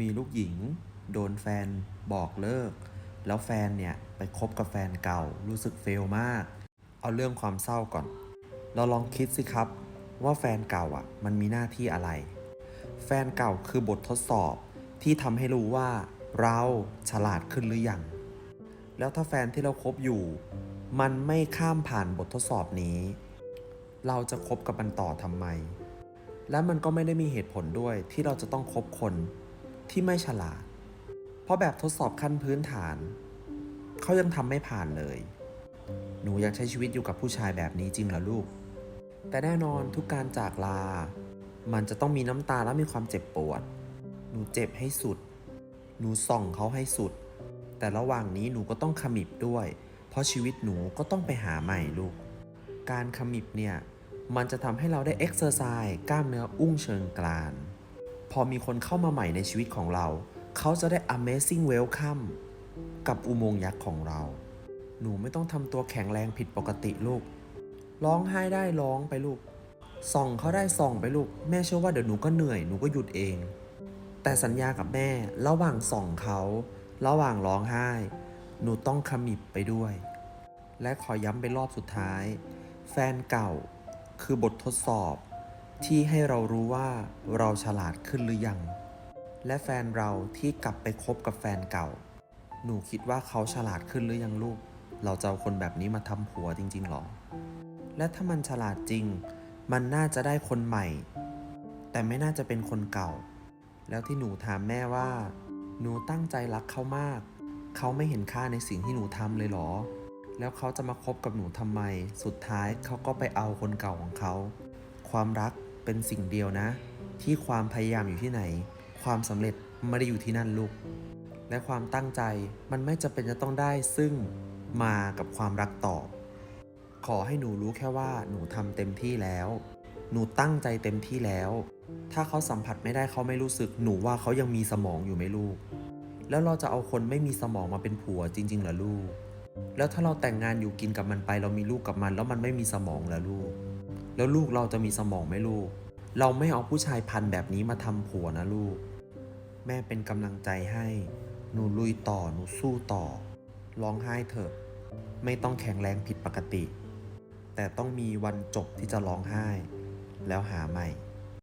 มีลูกหญิง โดนแฟนบอกเลิก แล้วแฟนเนี่ยไปคบกับแฟนเก่ารู้สึกเฟลมาก เอาเรื่องความเศร้าก่อน เราลองคิดสิครับว่าแฟนเก่าอะมันมีหน้าที่อะไร แฟนเก่าคือบททดสอบที่ทำให้รู้ว่าเราฉลาดขึ้นหรือยัง แล้วถ้าแฟนที่เราคบอยู่ มันไม่ข้ามผ่านบททดสอบนี้ เราจะคบกับมันต่อทำไม และมันก็ไม่ได้มีเหตุผลด้วยที่เราจะต้องคบคน ที่ไม่ฉลาด เพราะแบบทดสอบขั้นพื้นฐาน เขายังทำไม่ผ่านเลย หนูอยากใช้ชีวิตอยู่กับผู้ชายแบบนี้จริงเหรอลูก แต่แน่นอนทุกการจากลา มันจะต้องมีน้ำตาและมีความเจ็บปวด หนูเจ็บให้สุด หนูส่องเขาให้สุด แต่ระหว่างนี้หนูก็ต้องขมิบด้วย เพราะชีวิตหนูก็ต้องไปหาใหม่ลูก การขมิบเนี่ย มันจะทำให้เราได้เอ็กซ์เซอร์ไซส์กล้ามเนื้ออุ้งเชิงกราน อมีคนเข้ามาใหม่ในชีวิตของเรา เขาจะได้ Amazing Welcome กับอุโมงค์ยักษ์ของเรา หนูไม่ต้องทำตัวแข็งแรงผิดปกติลูก ร้องไห้ได้ร้องไปลูก ส่องเขาได้ส่องไปลูก แม่เชื่อว่าเดี๋ยวหนูก็เหนื่อย หนูก็หยุดเอง แต่สัญญากับแม่ ระหว่างส่องเขา ระหว่างร้องไห้ หนูต้องขมิบไปด้วย และขอย้ำไปรอบสุดท้าย แฟนเก่า คือบททดสอบ ที่ให้เรารู้ว่าเราฉลาดขึ้นหรือยัง และแฟนเราที่กลับไปคบกับแฟนเก่า หนูคิดว่าเขาฉลาดขึ้นหรือยังลูก เราจะเอาคนแบบนี้มาทำผัวจริงๆหรอ และถ้ามันฉลาดจริง มันน่าจะได้คนใหม่ แต่ไม่น่าจะเป็นคนเก่า แล้วที่หนูถามแม่ว่า หนูตั้งใจรักเขามาก เขาไม่เห็นค่าในสิ่งที่หนูทำเลยเหรอ แล้วเขาจะมาคบกับหนูทำไม สุดท้ายเขาก็ไปเอาคนเก่าของเขา ความรัก เป็นสิ่งเดียวนะ ที่ความพยายามอยู่ที่ไหน ความสำเร็จไม่ได้อยู่ที่นั่นลูก และความตั้งใจมันไม่จำเป็นจะต้องได้ซึ่งมากับความรักตอบขอให้หนูรู้แค่ว่าหนูทำเต็มที่แล้ว หนูตั้งใจเต็มที่แล้ว ถ้าเขาสัมผัสไม่ได้เขาไม่รู้สึก หนูว่าเขายังมีสมองอยู่ไหมลูก แล้วเราจะเอาคนไม่มีสมองมาเป็นผัวจริงๆเหรอลูก แล้วถ้าเราแต่งงานอยู่กินกับมันไปเรามีลูกกับมัน แล้วมันไม่มีสมองแล้วลูก แล้วลูกเราจะมีสมองไหมลูก เราไม่เอาผู้ชายพันแบบนี้มาทำผัวนะลูก แม่เป็นกำลังใจให้ หนูลุยต่อ หนูสู้ต่อ ร้องไห้เถอะ ไม่ต้องแข็งแรงผิดปกติ แต่ต้องมีวันจบที่จะร้องไห้ แล้วหาใหม่